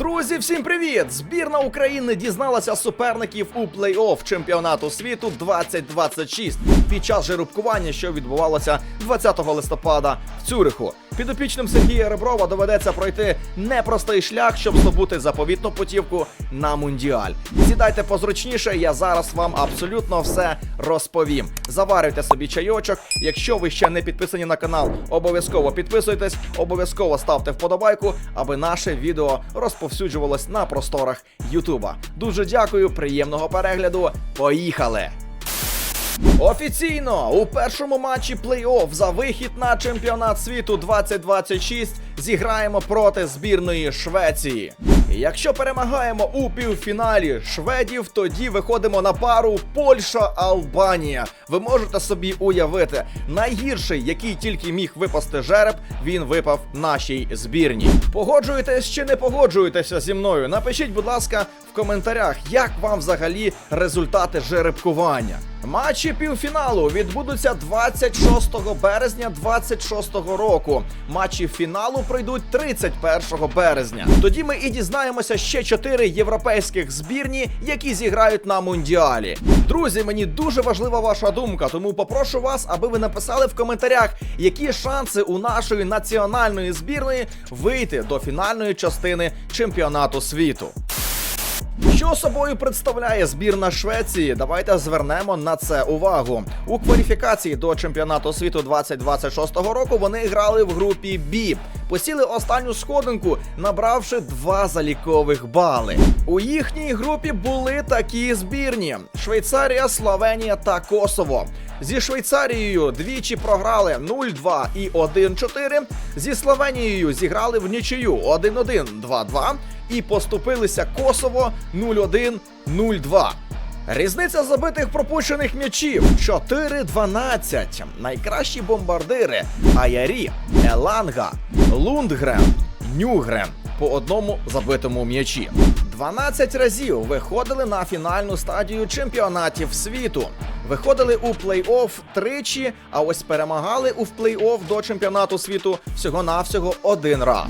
Друзі, всім привіт! Збірна України дізналася суперників у плей-офф чемпіонату світу 2026 під час жеребкування, що відбувалося 20 листопада в Цюриху. Підопічним Сергія Реброва доведеться пройти непростий шлях, щоб здобути заповітну путівку на мундіаль. Сідайте позручніше, я зараз вам абсолютно все розповім. Заварюйте собі чайочок. Якщо ви ще не підписані на канал, обов'язково підписуйтесь, обов'язково ставте вподобайку, аби наше відео розповсюджувалось на просторах Ютуба. Дуже дякую, приємного перегляду. Поїхали! Офіційно у першому матчі плей-офф за вихід на чемпіонат світу 2026 зіграємо проти збірної Швеції. Якщо перемагаємо у півфіналі шведів, тоді виходимо на пару Польща-Албанія. Ви можете собі уявити, найгірший, який тільки міг випасти жереб, він випав нашій збірні. Погоджуєтесь чи не погоджуєтеся зі мною? Напишіть, будь ласка, в коментарях, як вам взагалі результати жеребкування. Матчі півфіналу відбудуться 26 березня 26 року. Матчі фіналу пройдуть 31 березня. Тоді ми і дізнаємося ще чотири європейських збірні, які зіграють на мундіалі. Друзі, мені дуже важлива ваша думка, тому попрошу вас, аби ви написали в коментарях, які шанси у нашої національної збірної вийти до фінальної частини чемпіонату світу. Що собою представляє збірна Швеції? Давайте звернемо на це увагу. У кваліфікації до чемпіонату світу 2026 року вони грали в групі Бі, Посіли останню сходинку, набравши два залікових бали. У їхній групі були такі збірні: Швейцарія, Словенія та Косово. Зі Швейцарією двічі програли 0-2 і 1-4. Зі Словенією зіграли в нічию 1-1, 2-2 і поступилися Косово 0-1-0-2. Різниця забитих пропущених м'ячів 4-12. Найкращі бомбардири Аярі, Еланга, Лундгрен, Нюгрен по одному забитому м'ячі. 12 разів виходили на фінальну стадію чемпіонатів світу. Виходили у плей-офф тричі, а ось перемагали у плей-офф до чемпіонату світу всього-навсього один раз.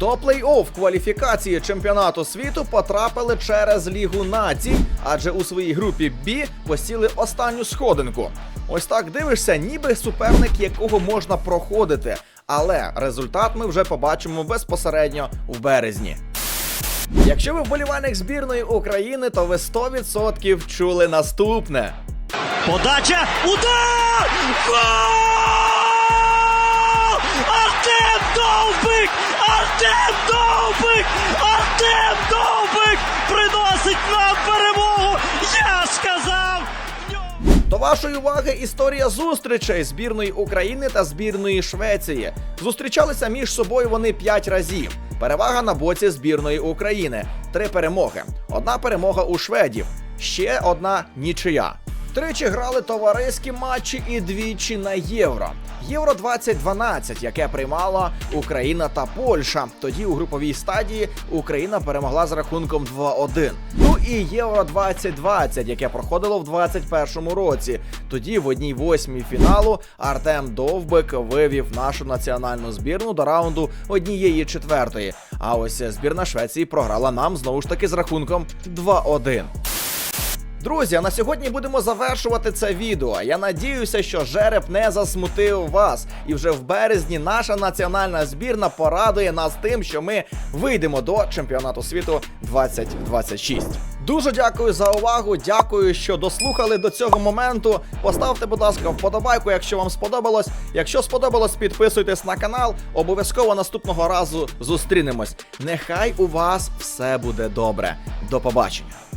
До плей-офф кваліфікації чемпіонату світу потрапили через Лігу націй, адже у своїй групі Б посіли останню сходинку. Ось так дивишся, ніби суперник, якого можна проходити. Але результат ми вже побачимо безпосередньо в березні. Якщо ви вболівальник збірної України, то ви 100% чули наступне. Подача. Удар! Гол! Артем Довбик! Артем Довбик! Артем Довбик приносить нам перемогу! Я сказав! До вашої уваги історія зустрічей збірної України та збірної Швеції. Зустрічалися між собою вони 5 разів. Перевага на боці збірної України. Три перемоги. Одна перемога у шведів, ще одна нічия. Тричі грали товариські матчі і двічі на євро. Євро 2012, яке приймала Україна та Польща. Тоді у груповій стадії Україна перемогла з рахунком 2-1. Ну і Євро 2020, яке проходило в 2021 році. Тоді в одній восьмій фіналу Артем Довбик вивів нашу національну збірну до раунду однієї четвертої. А ось збірна Швеції програла нам знову ж таки з рахунком 2-1. Друзі, а на сьогодні будемо завершувати це відео. Я надіюся, що жереб не засмутив вас. І вже в березні наша національна збірна порадує нас тим, що ми вийдемо до чемпіонату світу 2026. Дуже дякую за увагу. Дякую, що дослухали до цього моменту. Поставте, будь ласка, вподобайку, якщо вам сподобалось. Якщо сподобалось, підписуйтесь на канал. Обов'язково наступного разу зустрінемось. Нехай у вас все буде добре. До побачення.